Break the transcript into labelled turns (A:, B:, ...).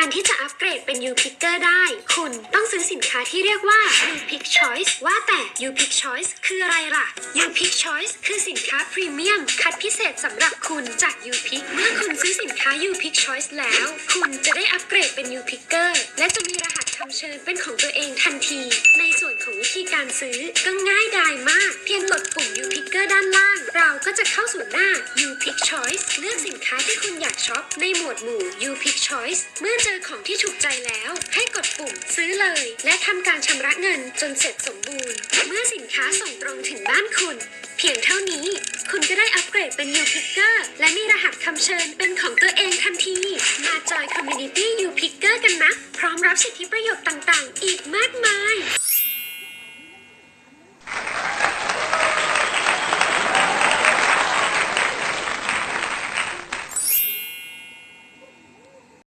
A: การที่จะอัปเกรดเป็น U Picker ได้ คุณต้องซื้อสินค้าที่เรียกว่า U Pick Choice ว่าแต่ U Pick Choice คืออะไรล่ะ U Pick Choice คือสินค้าพรีเมียม คัดพิเศษสำหรับคุณจาก U Pick เมื่อคุณซื้อสินค้า U Pick Choice แล้ว คุณจะได้อัปเกรดเป็น U Picker และจะมีรหัสคำเชิญเป็นของตัวเองทันที ในส่วนของวิธีการซื้อก็ง่ายดายมาก เพียงกดปุ่ม U Picker ด้านล่างเรา ก็จะเข้าสู่หน้า You Pick Choice เลือกสินค้าที่คุณอยากช็อปในหมวดหมู่ You Pick Choice เมื่อเจอของที่ถูกใจแล้ว ให้กดปุ่มซื้อเลย และทำการชำระเงินจนเสร็จสมบูรณ์ เมื่อสินค้าส่งตรงถึงบ้านคุณ เพียงเท่านี้ คุณก็ได้อัปเกรดเป็น You Picker และมีรหัสคำเชิญเป็นของตัวเองทันที มาจอย Community You Picker กันนะ พร้อมรับสิทธิประโยชน์ต่างๆ อีกมากมาย